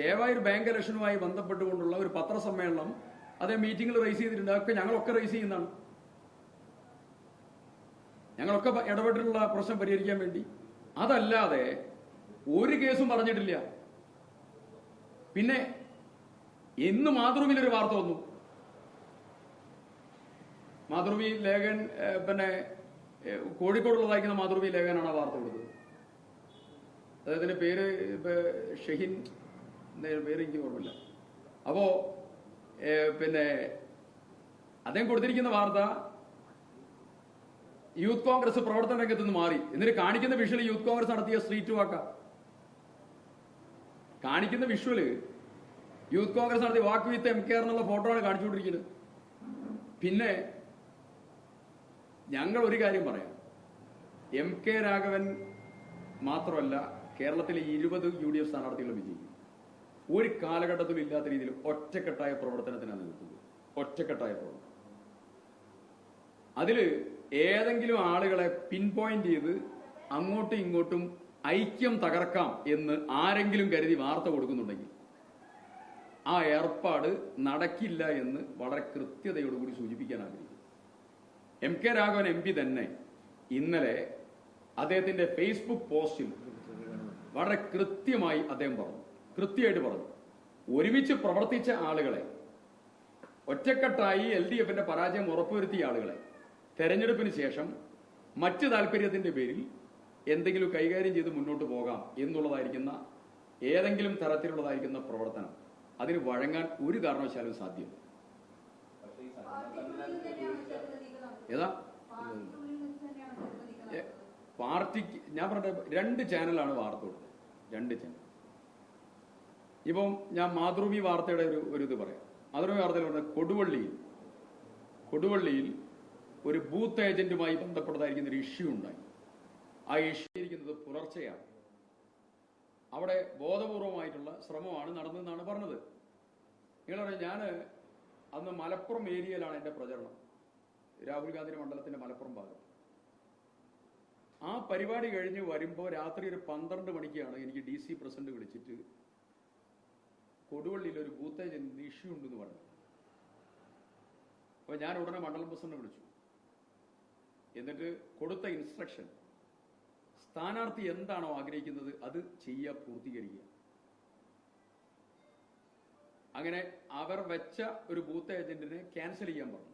Chevayur bank ഇലക്ഷനുമായി ബന്ധപ്പെട്ടുകൊണ്ടുള്ള ഒരു പത്രസമ്മേളനം അതേ മീറ്റിംഗിൽ റേസ് ചെയ്തിട്ടുണ്ട്. അതൊക്കെ ഞങ്ങളൊക്കെ റേസ് ചെയ്യുന്നതാണ്. ഞങ്ങളൊക്കെ ഇടപെട്ടിട്ടുള്ള പ്രശ്നം പരിഹരിക്കാൻ വേണ്ടി. അതല്ലാതെ ഒരു കേസും പറഞ്ഞിട്ടില്ല. പിന്നെ എന്ന് മാതൃഭൂമിയിലൊരു വാർത്ത വന്നു. മാതൃഭൂമി ലേഖൻ പിന്നെ കോഴിക്കോടുള്ള വായിക്കുന്ന മാതൃഭൂമി ലേഖനാണ് ആ വാർത്ത കൊടുത്തത്. അദ്ദേഹത്തിന്റെ പേര് ഷെഹിൻ പേര് എനിക്ക് ഓർമ്മയില്ല അപ്പോ പിന്നെ അദ്ദേഹം കൊടുത്തിരിക്കുന്ന വാർത്ത യൂത്ത് കോൺഗ്രസ് പ്രവർത്തന രംഗത്ത് നിന്ന് മാറി. എന്നിട്ട് കാണിക്കുന്ന വിഷ്വൽ യൂത്ത് കോൺഗ്രസ് നടത്തിയ സ്ട്രീറ്റ് വാക്ക കാണിക്കുന്ന വിഷ്വൽ യൂത്ത് കോൺഗ്രസ് നടത്തിയ walk with M K R എന്നുള്ള ഫോട്ടോ ആണ് കാണിച്ചുകൊണ്ടിരിക്കുന്നത്. പിന്നെ ഞങ്ങൾ ഒരു കാര്യം പറയാം. എം കെ രാഘവൻ മാത്രമല്ല കേരളത്തിലെ ഇരുപത് യു ഡി എഫ് സ്ഥാനാർത്ഥികളും വിജയിക്കും. ഒരു കാലഘട്ടത്തിൽ ഇല്ലാത്ത രീതിയിൽ ഒറ്റക്കെട്ടായ പ്രവർത്തനത്തിനാണ് നിൽക്കുന്നത്. ഒറ്റക്കെട്ടായ പ്രവർത്തനം. അതിൽ ഏതെങ്കിലും ആളുകളെ പിൻ പോയിന്റ് ചെയ്ത് അങ്ങോട്ടും ഇങ്ങോട്ടും ഐക്യം തകർക്കാം എന്ന് ആരെങ്കിലും കരുതി വാർത്ത കൊടുക്കുന്നുണ്ടെങ്കിൽ ആ ഏർപ്പാട് നടക്കില്ല എന്ന് വളരെ കൃത്യതയോടുകൂടി സൂചിപ്പിക്കാൻ ആഗ്രഹിക്കുന്നു. M K Raghavan M P തന്നെ ഇന്നലെ അദ്ദേഹത്തിന്റെ ഫേസ്ബുക്ക് പോസ്റ്റിൽ വളരെ കൃത്യമായി അദ്ദേഹം പറഞ്ഞു. കൃത്യമായിട്ട് പറഞ്ഞു. ഒരുമിച്ച് പ്രവർത്തിച്ച ആളുകളെ ഒറ്റക്കെട്ടായി എൽ ഡി എഫിന്റെ പരാജയം ഉറപ്പുവരുത്തിയ ആളുകളെ തെരഞ്ഞെടുപ്പിന് ശേഷം മറ്റ് താല്പര്യത്തിന്റെ പേരിൽ എന്തെങ്കിലും കൈകാര്യം ചെയ്ത് മുന്നോട്ട് പോകാം എന്നുള്ളതായിരിക്കുന്ന ഏതെങ്കിലും തരത്തിലുള്ളതായിരിക്കുന്ന പ്രവർത്തനം. അതിന് വഴങ്ങാൻ ഒരു കാരണവശാലും സാധ്യം ഏതാ? പാർട്ടിക്ക് ഞാൻ പറഞ്ഞ രണ്ട് ചാനലാണ് വാർത്ത കൊടുത്തത്. രണ്ട് ചാനൽ. ഇപ്പം ഞാൻ മാതൃഭൂമി വാർത്തയുടെ ഒരു ഒരു ഇത് പറയാം. മാതൃഭൂമി വാർത്തയിൽ പറഞ്ഞ കൊടുവള്ളിയിൽ കൊടുവള്ളിയിൽ ഒരു ബൂത്ത് ഏജന്റുമായി ബന്ധപ്പെട്ടതായിരിക്കുന്ന ഒരു ഇഷ്യൂ ഉണ്ടായി. ആ ഇഷ്യൂ ഇരിക്കുന്നത് പുലർച്ചെയാണ്. അവിടെ ബോധപൂർവമായിട്ടുള്ള ശ്രമമാണ് നടന്നതെന്നാണ് പറഞ്ഞത്. നിങ്ങൾ പറയാം ഞാൻ അന്ന് മലപ്പുറം ഏരിയയിലാണ് എന്റെ പ്രചരണം. രാഹുൽ ഗാന്ധിയുടെ മണ്ഡലത്തിന്റെ മലപ്പുറം ഭാഗം. ആ പരിപാടി കഴിഞ്ഞ് വരുമ്പോൾ രാത്രി ഒരു പന്ത്രണ്ട് മണിക്കാണ് എനിക്ക് ഡി സി പ്രസിഡന്റ് വിളിച്ചിട്ട് കൊടുവള്ളിയിൽ ഒരു ബൂത്ത് ഏജന്റ് ഇഷ്യൂ ഉണ്ടെന്ന് പറഞ്ഞു. അപ്പൊ ഞാൻ ഉടനെ മണ്ഡലം പ്രസിഡന്റ് വിളിച്ചു. എന്നിട്ട് കൊടുത്ത ഇൻസ്ട്രക്ഷൻ സ്ഥാനാർത്ഥി എന്താണോ ആഗ്രഹിക്കുന്നത് അത് ചെയ്യുക പൂർത്തീകരിക്കുക. അങ്ങനെ അവർ വെച്ച ഒരു ബൂത്ത് ഏജന്റിനെ ക്യാൻസൽ ചെയ്യാൻ പറഞ്ഞു.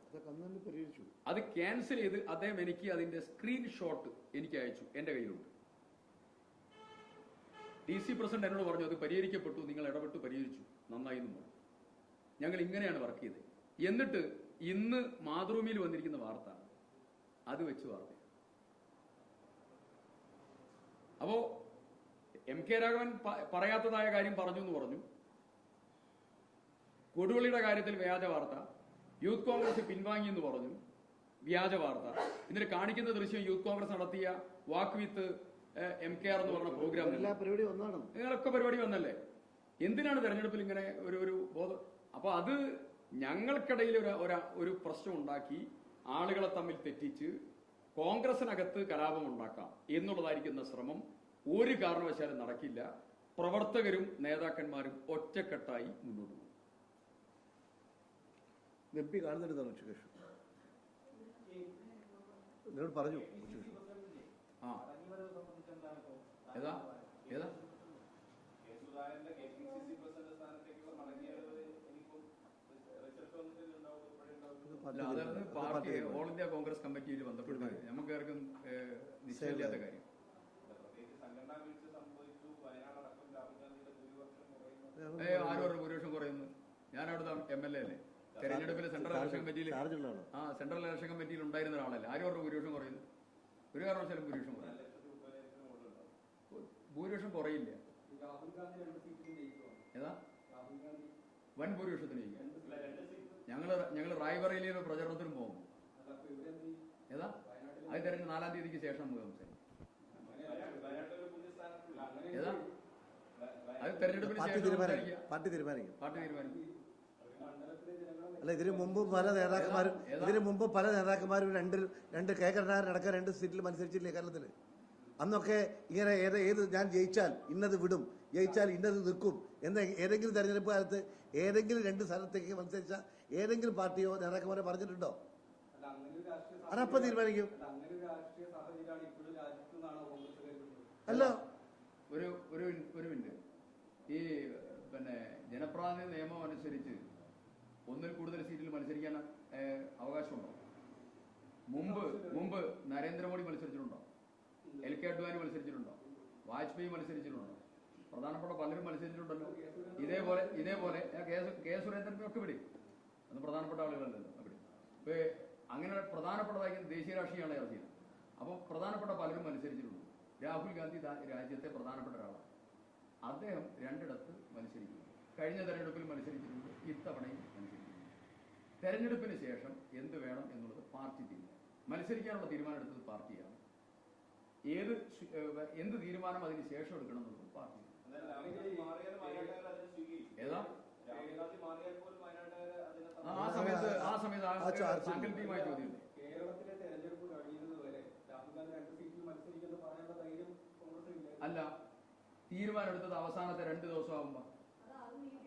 അത് ക്യാൻസൽ ചെയ്ത് അദ്ദേഹം എനിക്ക് അതിന്റെ സ്ക്രീൻഷോട്ട് എനിക്ക് അയച്ചു എന്റെ കയ്യിലുണ്ട്. ഡി സി പ്രസിഡന്റ് എന്നോട് പറഞ്ഞു അത് പരിഹരിക്കപ്പെട്ടു നിങ്ങൾ ഇടപെട്ട് പരിഹരിച്ചു. നന്നായി എന്ന് പറഞ്ഞു ഞങ്ങൾ ഇങ്ങനെയാണ് വർക്ക് ചെയ്തത്. എന്നിട്ട് ഇന്ന് മാതൃഭൂമിയിൽ വന്നിരിക്കുന്ന വാർത്ത. അത് വെച്ച് വാർത്ത അപ്പോ എം കെ രാഘവൻ പറയാത്തതായ കാര്യം പറഞ്ഞു എന്ന് പറഞ്ഞു. കൊടുവള്ളിയുടെ കാര്യത്തിൽ വ്യാജ വാർത്ത. യൂത്ത് കോൺഗ്രസ് പിൻവാങ്ങി എന്ന് പറഞ്ഞു. വ്യാജ വാർത്ത. എന്നിട്ട് കാണിക്കുന്ന ദൃശ്യം യൂത്ത് കോൺഗ്രസ് നടത്തിയ walk with M K R എന്ന് പറഞ്ഞ പ്രോഗ്രാം എല്ലാ പരിപാടി ഒന്നാണ്. നിങ്ങളൊക്കെ പരിപാടി വന്നല്ലേ? എന്തിനാണ് തെരഞ്ഞെടുപ്പിൽ ഇങ്ങനെ ഒരു ഒരു ബോധം? അപ്പൊ അത് ഞങ്ങൾക്കിടയിൽ ഒരു ഒരു- ഒരു പ്രശ്നം ഉണ്ടാക്കി ആളുകളെ തമ്മിൽ തെറ്റിച്ച് കോൺഗ്രസിനകത്ത് കലാപം ഉണ്ടാക്കാം എന്നുള്ളതായിരിക്കുന്ന ശ്രമം ഒരു കാരണവശാലും നടക്കില്ല. പ്രവർത്തകരും നേതാക്കന്മാരും ഒറ്റക്കെട്ടായി മുന്നോട്ട് പോകും. എം പി ശേഷം പറഞ്ഞു ആ. ഏതാ? ഏതാ കേസുദാരന്റെ K P C C president സ്ഥാനത്തേക്കുള്ള മടങ്ങിയത് ഇനിയിപ്പം റിസൾട്ട് വന്നിട്ട് ഉണ്ടാവും ഇപ്പോഴുണ്ടാവും അല്ല അതായത് പാർട്ടി ഓൾ ഇന്ത്യ കോൺഗ്രസ് കമ്മിറ്റിയിൽ ബന്ധപ്പെട്ട് നമുക്ക് ആർക്കും നിശ്ചയമില്ലാത്ത കാര്യം. ഗാന്ധിയുടെ ഭൂരിപക്ഷം കുറയുന്നു. ഞാൻ അവിടുത്തെ എം എൽ എ അല്ലേ? തെരഞ്ഞെടുപ്പിൽ സെൻട്രൽ ഇലക്ഷൻ കമ്മിറ്റിയിൽ ആ സെൻട്രൽ ഇലക്ഷൻ കമ്മിറ്റിയിൽ ഉണ്ടായിരുന്ന ഒരാളല്ലേ? ആരും അവരുടെ ഭൂരിപക്ഷം കുറയുന്നു? ഒരു കാരണവശാലും ഭൂരിപക്ഷം കുറയില്ല. ഭൂരിപക്ഷം കുറയില്ല. ഏതാ? വൻ ഭൂരിപക്ഷത്തിന് ജയിക്കാം. ഞങ്ങൾ ഞങ്ങൾ റായ്ബറയിലെ ഒരു പ്രചരണത്തിനും പോകും ഏതാ? അത് തിരഞ്ഞ് നാലാം തീയതിക്ക് ശേഷം നമുക്ക് സംസാരിക്കാം. ഏതാ? അത് തെരഞ്ഞെടുപ്പിന് ശേഷം പാർട്ടി തീരുമാനിക്കും. പാർട്ടി തീരുമാനിക്കും. അല്ല ഇതിനു മുമ്പ് പല നേതാക്കന്മാരും ഇതിനു മുമ്പ് പല നേതാക്കന്മാരും രണ്ട് രണ്ട് കെ കരുണാകരൻ അടക്കം രണ്ട് സീറ്റിൽ മത്സരിച്ചില്ലേ കേരളത്തിൽ അന്നൊക്കെ ഇങ്ങനെ ഏത് ഏത് ഞാൻ ജയിച്ചാൽ ഇന്നത് വിടും ജയിച്ചാൽ ഇന്നത് നിൽക്കും. എന്ന ഏതെങ്കിലും തെരഞ്ഞെടുപ്പ് കാലത്ത് ഏതെങ്കിലും രണ്ട് സ്ഥലത്തേക്ക് മത്സരിച്ച ഏതെങ്കിലും പാർട്ടിയോ നേതാക്കന്മാരെ പറഞ്ഞിട്ടുണ്ടോ? അതപ്പം തീരുമാനിക്കും. അല്ല. ഒരു ഒരു ഒരു മിനിറ്റ്. ഈ പിന്നെ ജനപ്രാതിനിധ്യ നിയമം അനുസരിച്ച് ഒന്നിൽ കൂടുതൽ സീറ്റിൽ മത്സരിക്കാൻ അവകാശമുണ്ടോ? മുമ്പ് മുമ്പ് നരേന്ദ്രമോദി മത്സരിച്ചിട്ടുണ്ടോ? എൽ കെ അഡ്വാനി മത്സരിച്ചിട്ടുണ്ടോ? വാജ്പേയി മത്സരിച്ചിട്ടുണ്ടോ? പ്രധാനപ്പെട്ട പലരും മത്സരിച്ചിട്ടുണ്ടല്ലോ. ഇതേപോലെ ഇതേപോലെ കെ സു- കെ സുരേന്ദ്രൻ ഒക്കെ ഇവിടെ അത് പ്രധാനപ്പെട്ട ആളുകളല്ലല്ലോ അവിടെ ഇപ്പൊ അങ്ങനെ പ്രധാനപ്പെട്ടതായിരിക്കും ദേശീയ രാഷ്ട്രീയമാണ് ഇറക്കിയത് അപ്പോൾ പ്രധാനപ്പെട്ട പലരും മത്സരിച്ചിട്ടുണ്ട്. രാഹുൽ ഗാന്ധി രാജ്യത്തെ പ്രധാനപ്പെട്ട ഒരാളാണ്. അദ്ദേഹം രണ്ടിടത്ത് മത്സരിക്കുന്നു. കഴിഞ്ഞ തെരഞ്ഞെടുപ്പിൽ മത്സരിച്ചിട്ടുണ്ട്. ഇത്തവണയും മത്സരിക്കുന്നു. തെരഞ്ഞെടുപ്പിന് ശേഷം എന്ത് വേണം എന്നുള്ളത് പാർട്ടി തീരുമാനം. മത്സരിക്കാനുള്ള തീരുമാനം എടുത്തത് പാർട്ടിയാണ്. ഏത് എന്ത് തീരുമാനം അതിന് ശേഷം എടുക്കണം എന്നുള്ളത് പാർട്ടി ഏതാ? ആ സമയത്ത് ആ സമയത്ത് സാങ്കല്പികമായ ചോദ്യം കേരളത്തിലെ തെരഞ്ഞെടുപ്പ് കഴിയുന്നത് വരെ രാഹുൽ ഗാന്ധി രണ്ട് സീറ്റിൽ മത്സരിക്കുന്ന പറയാനുള്ള ധൈര്യം കോൺഗ്രസിനില്ല അല്ല തീരുമാനം എടുത്തത് അവസാനത്തെ രണ്ട് ദിവസം ആകുമ്പോ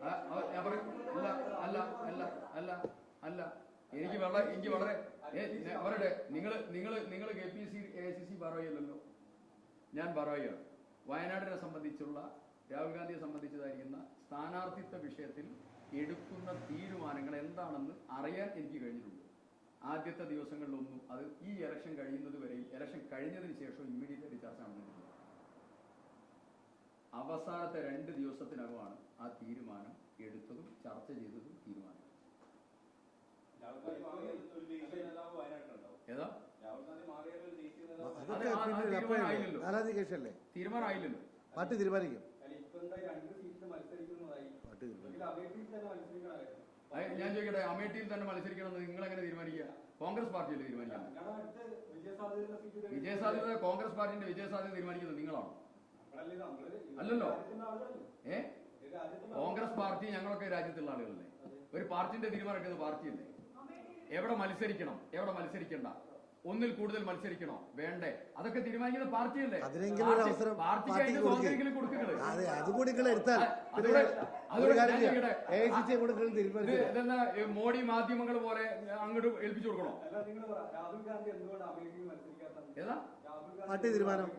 ആ, ആ, ഞാൻ പറയും അല്ല അല്ല അല്ല അല്ല അല്ല. എനിക്ക് വളരെ എനിക്ക് വളരെ അവരുടെ നിങ്ങൾ നിങ്ങൾ നിങ്ങൾ K P C A C C പറയുമല്ലോ ഞാൻ പറയുകയാണ്. വയനാടിനെ സംബന്ധിച്ചുള്ള രാഹുൽ ഗാന്ധിയെ സംബന്ധിച്ചതായിരിക്കുന്ന സ്ഥാനാർത്ഥിത്വ വിഷയത്തിൽ എടുക്കുന്ന തീരുമാനങ്ങൾ എന്താണെന്ന് അറിയാൻ എനിക്ക് കഴിഞ്ഞിട്ടുണ്ട്. ആദ്യത്തെ ദിവസങ്ങളിലൊന്നും അത് ഈ ഇലക്ഷൻ കഴിയുന്നത് വരെയും ഇലക്ഷൻ കഴിഞ്ഞതിന് ശേഷം ഇമ്മീഡിയറ്റ് ആയിട്ട് ചർച്ച നടന്നിട്ടില്ല. അവസാനത്തെ രണ്ട് ദിവസത്തിനകമാണ് ആ തീരുമാനം എടുത്തതും ചർച്ച ചെയ്തതും തീരുമാനം. ഏതാ? രാഹുൽ ഗാന്ധി മാറിയാൽ ഒരു ദേശീയ നേതാവ് അതൊക്കെ അത് ആ- ആ പിന്നീട് തീരുമാനം ആയില്ലല്ലോ. നാലാം കേസല്ലേ തീരുമാനമായില്ലല്ലോ. പാർട്ടി തീരുമാനിക്കും. രണ്ട് സീറ്റിൽ മത്സരിക്കുന്നതായി. അമേഠിയിൽ തന്നെ മത്സരിക്കണമായിരുന്നു. ഞാൻ ചോദിക്കട്ടെ അമേഠിയിൽ തന്നെ മത്സരിക്കണമെന്ന് നിങ്ങൾ എങ്ങനെ തീരുമാനിക്കുക? കോൺഗ്രസ് പാർട്ടിയല്ലേ തീരുമാനിക്കുന്നത് വിജയസാധ്യത കോൺഗ്രസ് പാർട്ടിന്റെ വിജയസാധ്യത തീരുമാനിക്കുന്നത് നിങ്ങളാണ്? അല്ലല്ലോ. ഏ? കോൺഗ്രസ് പാർട്ടി ഞങ്ങളൊക്കെ രാജ്യത്തുള്ള ആളുകളല്ലേ? ഒരു പാർട്ടിന്റെ തീരുമാനം എടുക്കുന്നത് പാർട്ടിയല്ലേ? എവിടെ മത്സരിക്കണം എവിടെ മത്സരിക്കണ്ട? ഒന്നിൽ കൂടുതൽ മത്സരിക്കണോ? വേണ്ടേ. അതൊക്കെ തീരുമാനിക്കുന്നത് പാർട്ടിയല്ലേ? അതിനെങ്കിലും ഒരു പാർട്ടി- അവസരം പാർട്ടിക്ക് കൊടുക്കുക. കൊടുക്കുന്നത് അതെ അതുകൂടി നിങ്ങൾ എടുത്താൽ. പിന്നെ അതുകൂടെ- ഒരു അതുകൂടെ കാര്യം ഞാൻ ചെയ്യാം. ചോദിക്കട്ടെ. എ ഐ സി സി കൂടെ നിങ്ങൾ ഇത് തീരുമാനിച്ചു ഇതെന്താ ഈ മോഡി മാധ്യമങ്ങൾ പോലെ അങ്ങോട്ട് ഏൽപ്പിച്ചു കൊടുക്കണോ? ഏതാ? പാർട്ടി തീരുമാനം.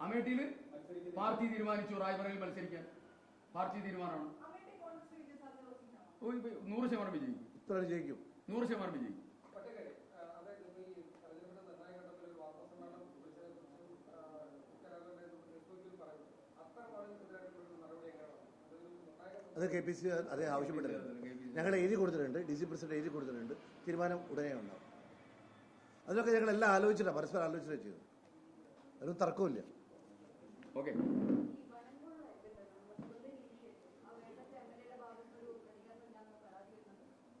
അമേഠിയിൽ പാർട്ടി തീരുമാനിച്ചു റായ്ബറയിൽ മത്സരിക്കാൻ. പാർട്ടി തീരുമാനമാണ്. നൂറ് ശതമാനം വിജയിക്കും. നൂറ് ശതമാനം വിജയിക്കും. അത് കെ പി സി അതേ ആവശ്യപ്പെട്ടിട്ടുണ്ട് ഞങ്ങൾ എഴുതി കൊടുത്തിട്ടുണ്ട് ഡി സി പ്രസിഡന്റ് എഴുതി കൊടുത്തിട്ടുണ്ട്. തീരുമാനം ഉടനെ ഉണ്ടാവും. അതൊക്കെ ഞങ്ങൾ എല്ലാം ആലോചിച്ചിട്ടാണ് പരസ്പരം ആലോചിച്ചിട്ടാണ് ചെയ്തു ഒരു തർക്കമില്ല ഓക്കെ.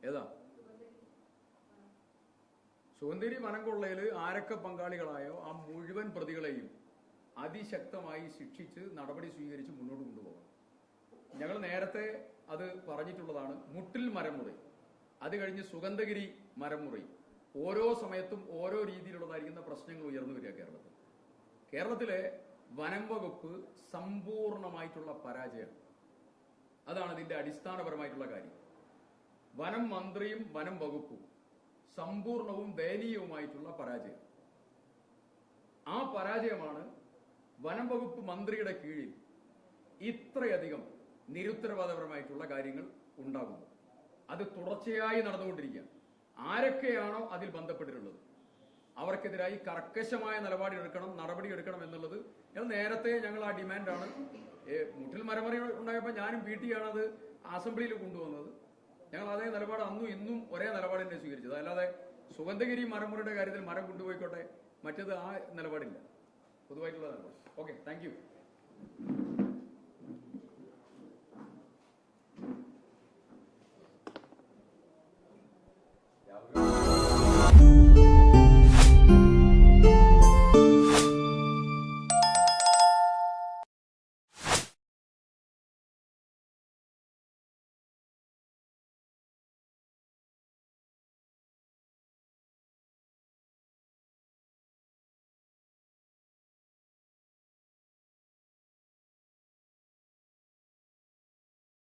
ഏതാ? സുഗന്ധേരി വനംകൊള്ളയിൽ ആരൊക്കെ പങ്കാളികളായോ? ആ മുഴുവൻ പ്രതികളെയും അതിശക്തമായി ശിക്ഷിച്ച് നടപടി സ്വീകരിച്ച് മുന്നോട്ട് കൊണ്ടുപോകണം ഞങ്ങൾ നേരത്തെ അത് പറഞ്ഞിട്ടുള്ളതാണ് മുട്ടിൽ മരമുറി അത് കഴിഞ്ഞ് സുഗന്ധഗിരി മരമുറി ഓരോ സമയത്തും ഓരോ രീതിയിലുള്ളതായിരിക്കുന്ന പ്രശ്നങ്ങൾ ഉയർന്നു വരിക കേരളത്തിൽ. കേരളത്തിലെ വനം വകുപ്പ് സമ്പൂർണമായിട്ടുള്ള പരാജയം അതാണ് ഇതിന്റെ അടിസ്ഥാനപരമായിട്ടുള്ള കാര്യം. വനം മന്ത്രിയും വനം വകുപ്പും സമ്പൂർണവും ദയനീയവുമായിട്ടുള്ള പരാജയം. ആ പരാജയമാണ് വനം വകുപ്പ് മന്ത്രിയുടെ കീഴിൽ ഇത്രയധികം നിരുത്തരവാദപരമായിട്ടുള്ള കാര്യങ്ങൾ ഉണ്ടാകുന്നത് അത് തുടർച്ചയായി നടന്നുകൊണ്ടിരിക്കുക ആരൊക്കെയാണോ അതിൽ ബന്ധപ്പെട്ടിട്ടുള്ളത്? അവർക്കെതിരായി കർക്കശമായ നിലപാടെടുക്കണം നടപടി എടുക്കണം എന്നുള്ളത് ഞാൻ നേരത്തെ ഞങ്ങൾ ആ ഡിമാൻഡാണ്. മുട്ടിൽ മരമറി ഉണ്ടായപ്പോൾ ഞാനും പി ടി അത് അസംബ്ലിയിൽ കൊണ്ടുവന്നത്. ഞങ്ങൾ അതേ നിലപാട് അന്നും ഇന്നും ഒരേ നിലപാട് തന്നെ സ്വീകരിച്ചത്. അല്ലാതെ സുഗന്ധഗിരി മരമുറിയുടെ കാര്യത്തിൽ മരം കൊണ്ടുപോയിക്കോട്ടെ മറ്റത് ആ നിലപാടില്ല. പൊതുവായിട്ടുള്ള നിലപാട്. Okay thank